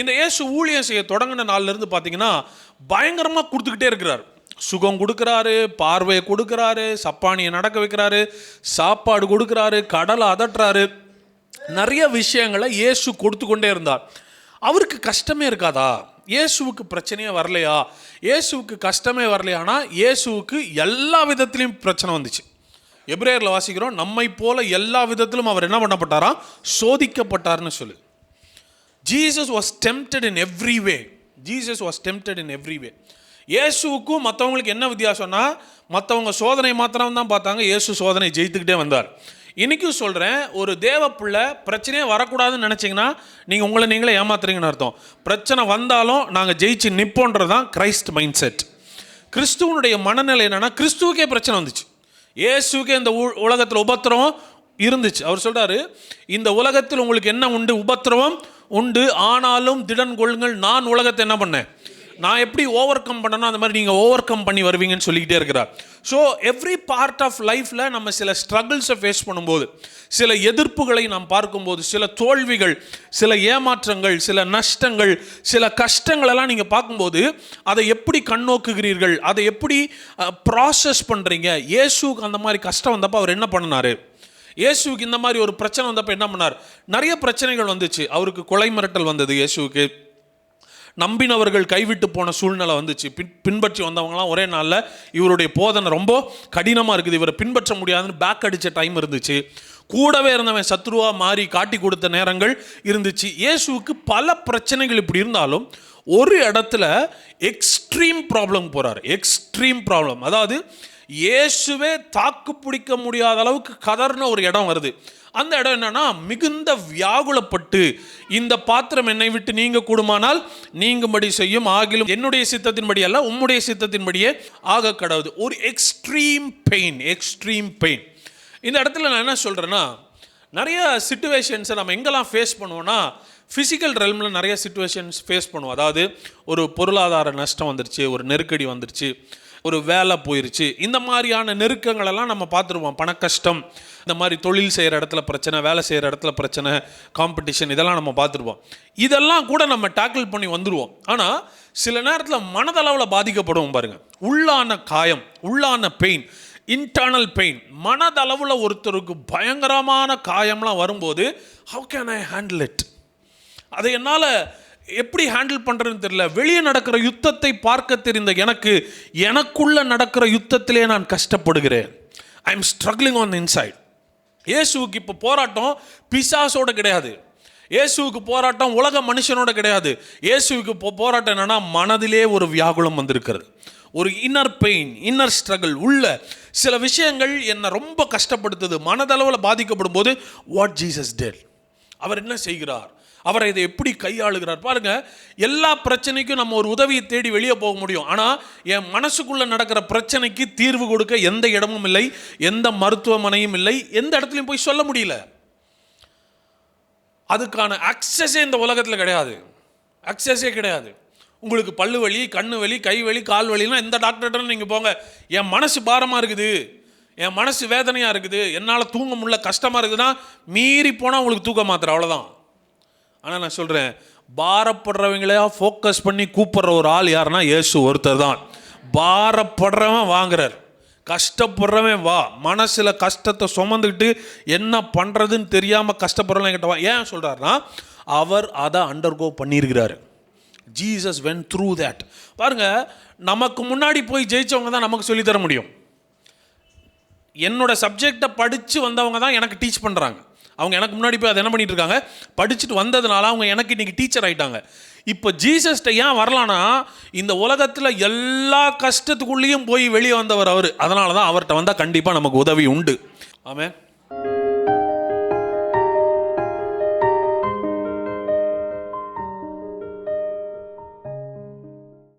இந்த இயேசு ஊழியம் செய்ய தொடங்கின நாள்லேருந்து பார்த்தீங்கன்னா பயங்கரமாக கொடுத்துக்கிட்டே இருக்கிறார். சுகம் கொடுக்குறாரு பார்வையை கொடுக்குறாரு சப்பானியை நடக்க வைக்கிறாரு சாப்பாடு கொடுக்குறாரு கடலை அதட்டுறாரு. நிறைய விஷயங்களை இயேசு கொடுத்து கொண்டே இருந்தார். அவருக்கு கஷ்டமே இருக்காதா? இயேசுவுக்கு பிரச்சனையே வரலையா? இயேசுவுக்கு கஷ்டமே வரலையானா இயேசுவுக்கு எல்லா விதத்திலையும் பிரச்சனை வந்துச்சு. எப்ரேயரில் வாசிக்கிறோம் நம்மை போல எல்லா விதத்திலும் அவர் என்ன பண்ணப்பட்டாராம் சோதிக்கப்பட்டார்னு சொல்லு. Jesus was tempted in every way Jesus was tempted in every way இயேசுவுக்கும் மற்றவங்களுக்கு என்ன வித்தியாசம்னா மற்றவங்க சோதனை மாத்திரம் தான் பார்த்தாங்க. இயேசு சோதனை ஜெயித்துக்கிட்டே வந்தார். இன்றைக்கும் சொல்கிறேன் ஒரு தேவ பிள்ளை பிரச்சனையே வரக்கூடாதுன்னு நினச்சிங்கன்னா நீங்கள் உங்களை நீங்களே ஏமாத்துறீங்கன்னு அர்த்தம். பிரச்சனை வந்தாலும் நாங்கள் ஜெயிச்சு நிற்போன்றது தான் கிரைஸ்ட் மைண்ட் செட் கிறிஸ்துவனுடைய மனநிலை என்னென்னா கிறிஸ்துவுக்கே பிரச்சனை வந்துச்சு. இயேசுக்கே இந்த உ- உலகத்தில் உபத்திரம் இருந்துச்சு. அவர் சொல்கிறாரு இந்த உலகத்தில் உங்களுக்கு என்ன உண்டு? உபத்திரவம் உண்டு. ஆனாலும் திடன் கொள்ளுங்கள். நான் உலகத்தை என்ன பண்ணேன்? நான் எப்படி ஓவர் கம் பண்ணனோ அந்த மாதிரி நீங்கள் ஓவர் கம் பண்ணி வருவீங்கன்னு சொல்லிக்கிட்டே இருக்கிறார். ஸோ எவ்ரி பார்ட் ஆஃப் லைஃப்பில் நம்ம சில ஸ்ட்ரகிள்ஸை ஃபேஸ் பண்ணும்போது சில எதிர்ப்புகளை நாம் பார்க்கும்போது சில தோல்விகள் சில ஏமாற்றங்கள் சில நஷ்டங்கள் சில கஷ்டங்களெல்லாம் நீங்கள் பார்க்கும்போது அதை எப்படி கண்ணோக்குகிறீர்கள்? அதை எப்படி ப்ராசஸ் பண்ணுறீங்க இயேசுக்கு அந்த மாதிரி கஷ்டம் வந்தப்போ அவர் என்ன பண்ணினாரு? இயேசுக்கு இந்த மாதிரி ஒரு பிரச்சனை வந்தப்போ என்ன பண்ணார்? நிறைய பிரச்சனைகள் வந்துச்சு. அவருக்கு கொலை மிரட்டல் வந்தது இயேசுக்கு நம்பினவர்கள் கைவிட்டு போன சூழ்நிலை வந்துச்சு. பின் பின்பற்றி வந்தவங்களாம் ஒரே நாளில் இவருடைய போதனை ரொம்ப கடினமாக இருக்குது. இவரை பின்பற்ற முடியாதுன்னு பேக் அடித்த டைம் இருந்துச்சு. கூடவே இருந்தவன் சத்ருவா மாறி காட்டி கொடுத்த நேரங்கள் இருந்துச்சு. இயேசுக்கு பல பிரச்சனைகள் இப்படி இருந்தாலும் ஒரு இடத்துல எக்ஸ்ட்ரீம் ப்ராப்ளம் போகிறார் எக்ஸ்ட்ரீம் ப்ராப்ளம் அதாவது இயேசுவே தாக்கு பிடிக்க முடியாத அளவுக்கு கதர்ன ஒரு இடம் வருது. அந்த இடம் என்னன்னா மிகுந்த வியாகுலப்பட்டு இந்த பாத்திரம் என்னை விட்டு நீங்க கூடுமானால் நீங்கும்படி செய்யும். ஆகிலும் என்னுடைய சித்தத்தின்படி அல்ல உம்முடைய சித்தத்தின்படியே ஆக கடவுது ஒரு எக்ஸ்ட்ரீம் பெயின் எக்ஸ்ட்ரீம் பெயின் இந்த இடத்துல நான் என்ன சொல்றேன்னா நிறைய சுச்சுவேஷன்ஸை நம்ம எங்கெல்லாம் ஃபேஸ் பண்ணுவோம்னா ஃபிசிக்கல் ரெல்மில் நிறைய சுச்சுவேஷன்ஸ் ஃபேஸ் பண்ணுவோம். அதாவது ஒரு பொருளாதார நஷ்டம் வந்துருச்சு ஒரு நெருக்கடி வந்துருச்சு ஒரு வேலை போயிருச்சு. இந்த மாதிரியான நெருக்கங்களெல்லாம் நம்ம பார்த்துருவோம். பண கஷ்டம் இந்த மாதிரி தொழில் செய்கிற இடத்துல பிரச்சனை வேலை செய்கிற இடத்துல பிரச்சனை காம்படிஷன் இதெல்லாம் நம்ம பார்த்துருவோம். இதெல்லாம் கூட நம்ம டேக்கிள் பண்ணி வந்துடுவோம் ஆனால் சில நேரத்தில் மனதளவில் பாதிக்கப்படுவோம் பாருங்கள் உள்ளான காயம் உள்ளான பெயின் இன்டர்னல் பெயின் மனதளவில் ஒருத்தருக்கு பயங்கரமான காயம்லாம் வரும்போது how can I handle it அதை என்னால் எப்படி ஹேண்டில் பண்ணுறதுன்னு தெரியல. வெளியே நடக்கிற யுத்தத்தை பார்க்க தெரிந்த எனக்கு எனக்குள்ளே நடக்கிற யுத்தத்திலே நான் கஷ்டப்படுகிறேன். I am struggling on inside இயேசுவுக்கு இப்போ போராட்டம் பிசாசோட கிடையாது. இயேசுவுக்கு போராட்டம் உலக மனுஷனோட கிடையாது. இயேசுவுக்கு இப்போ போராட்டம் என்னன்னா மனதிலே ஒரு வியாகுலம் வந்திருக்கிறது. ஒரு இன்னர் பெயின் இன்னர் ஸ்ட்ரகிள் உள்ள சில விஷயங்கள் என்னை ரொம்ப கஷ்டப்படுத்துது. மனதளவில் பாதிக்கப்படும் போது வாட் ஜீசஸ் டெட் அவர் என்ன செய்கிறார்? அவரை இதை எப்படி கையாளுகிறார்? பாருங்க எல்லா பிரச்சனைக்கும் நம்ம ஒரு உதவியை தேடி வெளியே போக முடியும். ஆனால் என் மனசுக்குள்ளே நடக்கிற பிரச்சனைக்கு தீர்வு கொடுக்க எந்த இடமும் இல்லை எந்த மருத்துவமனையும் இல்லை எந்த இடத்துலையும் போய் சொல்ல முடியல. அதுக்கான அக்சஸே இந்த உலகத்தில் கிடையாது. அக்சஸே கிடையாது. உங்களுக்கு பல்லு வலி கண்ணு வலி கை வலி கால் வலிலாம் எந்த டாக்டர்கிட்ட நீங்கள் போங்க. என் மனசு பாரமாக இருக்குது. என் மனசு வேதனையாக இருக்குது. என்னால் தூங்க முடியல கஷ்டமாக இருக்குதுன்னா மீறி போனால் உங்களுக்கு தூக்க மாத்திரை அவ்வளோதான் ஆனால் நான் சொல்கிறேன் பாரப்படுறவங்களையா ஃபோக்கஸ் பண்ணி கூப்பிட்ற ஒரு ஆள் யாருன்னா இயேசு ஒருத்தர் தான். பாரப்படுறவன் வாங்குறார். கஷ்டப்படுறவன் வா. மனசில் கஷ்டத்தை சுமந்துக்கிட்டு என்ன பண்ணுறதுன்னு தெரியாமல் கஷ்டப்படுறவன் என்கிட்ட வா. ஏன் சொல்கிறாருன்னா அவர் அதை அண்டர்கோ பண்ணியிருக்கிறாரு. ஜீசஸ் வென் த்ரூ தேட் பாருங்க நமக்கு முன்னாடி போய் ஜெயித்தவங்க தான் நமக்கு சொல்லித் தர முடியும். என்னோடய சப்ஜெக்டை படித்து வந்தவங்க தான் எனக்கு டீச் பண்ணுறாங்க அவங்க எனக்கு முன்னாடி போய் அதை என்ன பண்ணிட்டு இருக்காங்க? படிச்சுட்டு வந்ததுனால அவங்க எனக்கு இன்றைக்கி டீச்சர் ஆகிட்டாங்க இப்போ ஜீசஸ்ட்ட ஏன் வரலான்னா இந்த உலகத்தில் எல்லா கஷ்டத்துக்குள்ளேயும் போய் வெளியே வந்தவர் அவர். அதனால தான் அவர்கிட்ட வந்தால் கண்டிப்பாக நமக்கு உதவி உண்டு. ஆமாம்